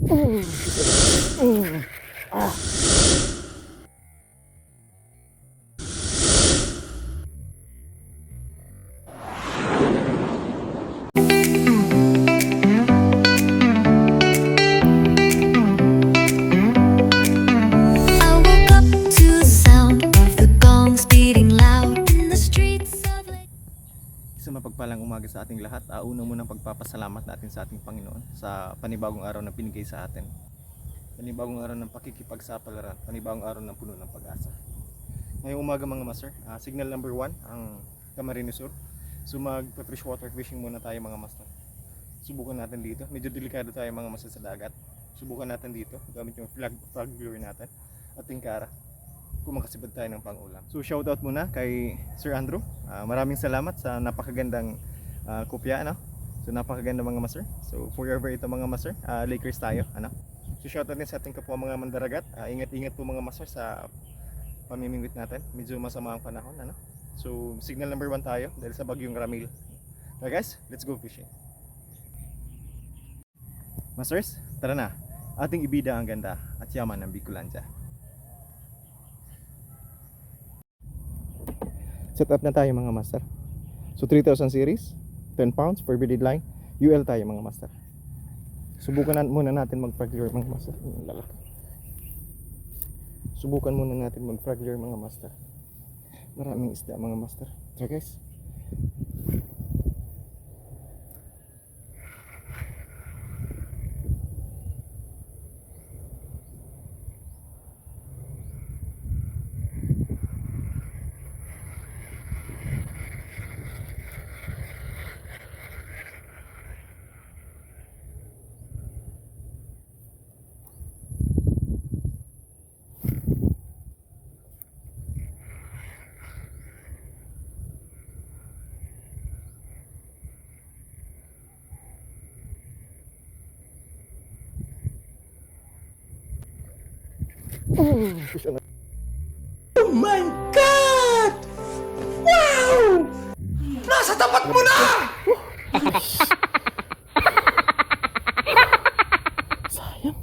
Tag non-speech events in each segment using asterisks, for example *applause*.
嗯嗯啊。Mapagpalang umaga sa ating lahat. Uh, una munang pagpapasalamat natin sa ating Panginoon sa panibagong araw na binigay sa atin. Panibagong araw ng pakikipagsapalaran, panibagong araw ng puno ng pag-asa. Ngayong umaga mga master, ah, signal number 1 ang Camarines Sur. So mag-freshwater fishing muna tayo mga master. Subukan natin dito. Medyo delikado tayo mga master sa dagat. Subukan natin dito gamit yung flag, flag lure natin at tingkara kung makasibad tayo ng pangulam. So shoutout muna kay Sir Andrew. Ah, maraming salamat sa napakagandang ah, kopya ano. So napakaganda mga master. So forever ito mga master. Ah, Lakers tayo ano. So shoutout din sa ating kapwa mga mandaragat. Ah, ingat-ingat po mga master sa pamimingwit natin. Medyo masama ang panahon ano. So signal number 1 tayo dahil sa bagyong Ramil. Okay guys, let's go fishing. Masters, tara na. Ating ibida ang ganda at yaman ng Bicolandia. Set up na tayo mga master. So 3000 series, 10 pounds per beaded line. UL tayo mga master. Subukan na, muna natin mag-frag lure mga master. Subukan muna natin mag-frag lure mga master. Maraming isda mga master. Tara guys. Oh my God! Wow! Nasa tapat mo na! Sayang.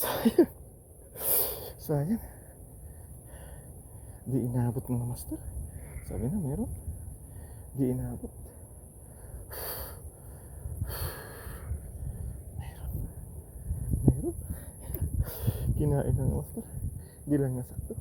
Sayang. Sayang. Di inabot mga master. Sabi na meron. Di inabot. Meron. Meron. Kinain ng master. Di lang nasakto.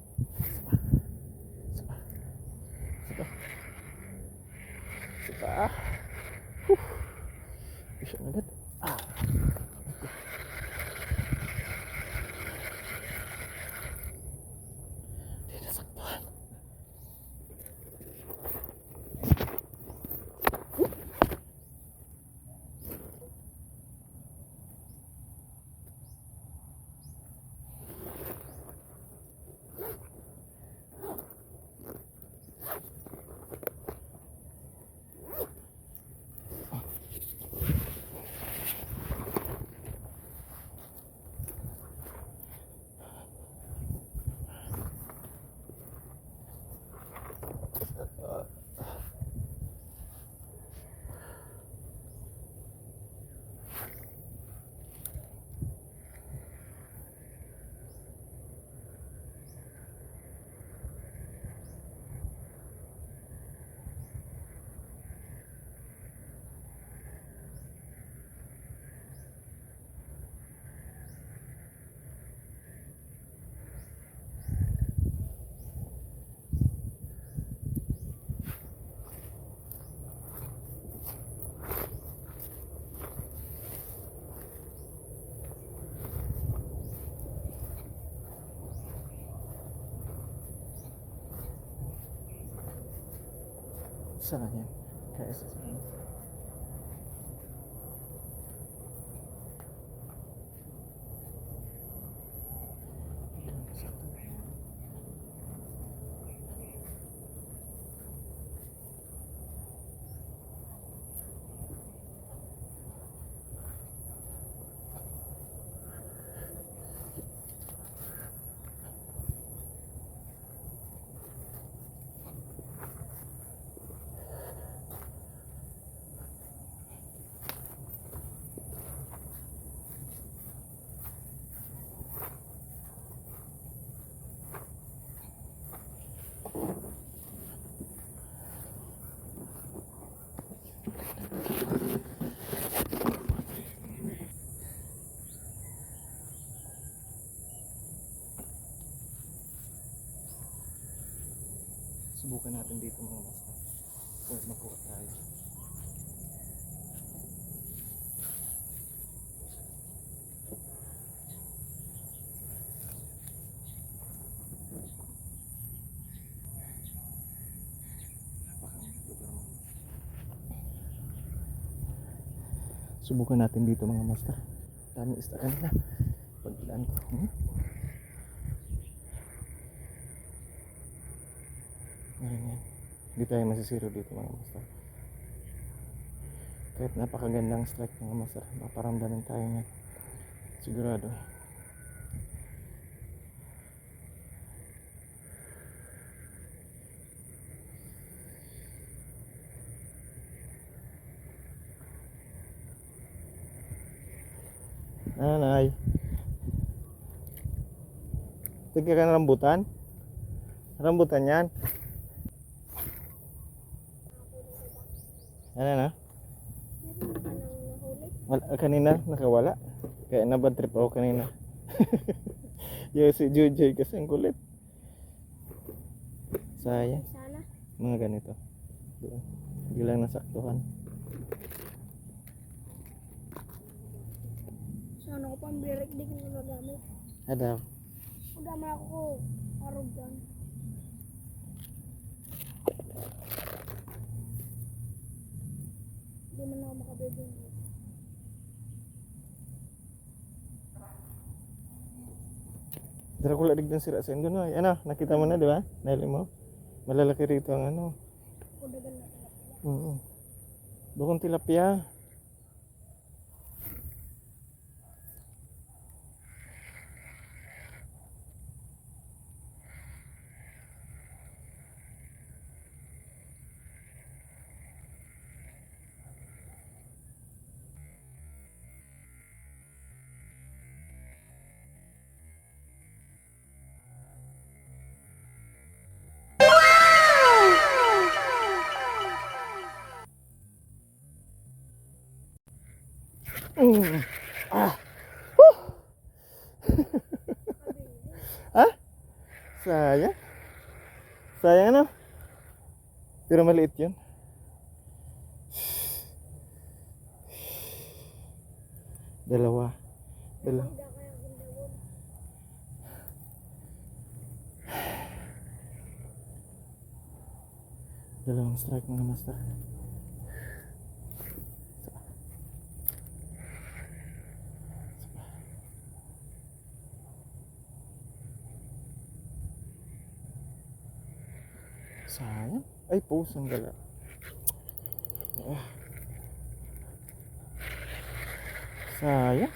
Sayang. Kaya sa Subukan natin dito mga basta. Huwag makuha tayo. Subukan natin dito mga master. Daming isda kanina. Pagbilaan ko. Hmm? Ayan yan. Hindi tayo masisiro dito mga master. Kahit napakagandang strike mga master, maparamdaman tayo niyan. Sigurado. Nanay. Tigka ka ng rambutan? Rambutan yan? Ano na? Wala, kanina, nakawala. Kaya nabad trip ako kanina. *laughs* yung si Jojoy kasi ang kulit. Sayang. Mga ganito. Hindi lang nasaktuhan. Sana ko pang birik din yung nagagamit. Adaw. Magdama ako. Arog dyan. Hindi man ako makabibig. Dracula dig ng sira sa Indo no. Ano, nakita mo na, di ba? Nahili mo. Malalaki rito ang ano. Kudagan na. Oo. Bukong tilapia. Ah. Woo! *laughs* ha? Sayang. Sayang ano? Pero maliit yun. Dalawa. Dalawa. Dalawang strike mga master. Sayang. Ay, post ang gala. Ah. Sayang.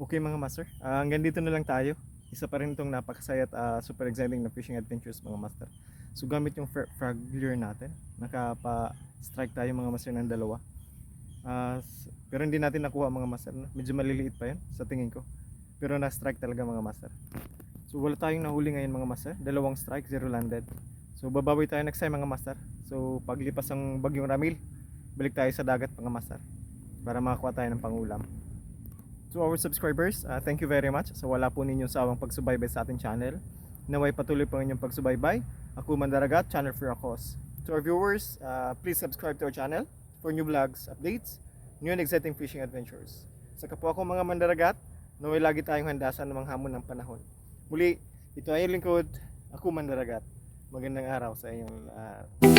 Okay mga master, Ah, hanggang dito na lang tayo. Isa pa rin itong napakasaya at ah, super exciting na fishing adventures mga master. So gamit yung frog lure natin, nakapa-strike tayo mga master ng dalawa. S- pero hindi natin nakuha mga master, medyo maliliit pa yun sa tingin ko. Pero na-strike talaga mga master. So wala tayong nahuli ngayon mga master, dalawang strike, zero landed. So babawi tayo next time mga master. So paglipas ng bagyong Ramil, balik tayo sa dagat mga master para makakuha tayo ng pangulam. To our subscribers, uh, thank you very much sa wala po ninyong sawang pagsubaybay sa ating channel. Naway patuloy po inyong pagsubaybay. Ako Mandaragat, channel for a cause. To our viewers, uh, please subscribe to our channel for new vlogs, updates, new and exciting fishing adventures. Sa kapwa ko mga Mandaragat, naway lagi tayong handa sa namang hamon ng panahon. Muli, ito ay lingkod, ako Mandaragat. Magandang araw sa inyong uh,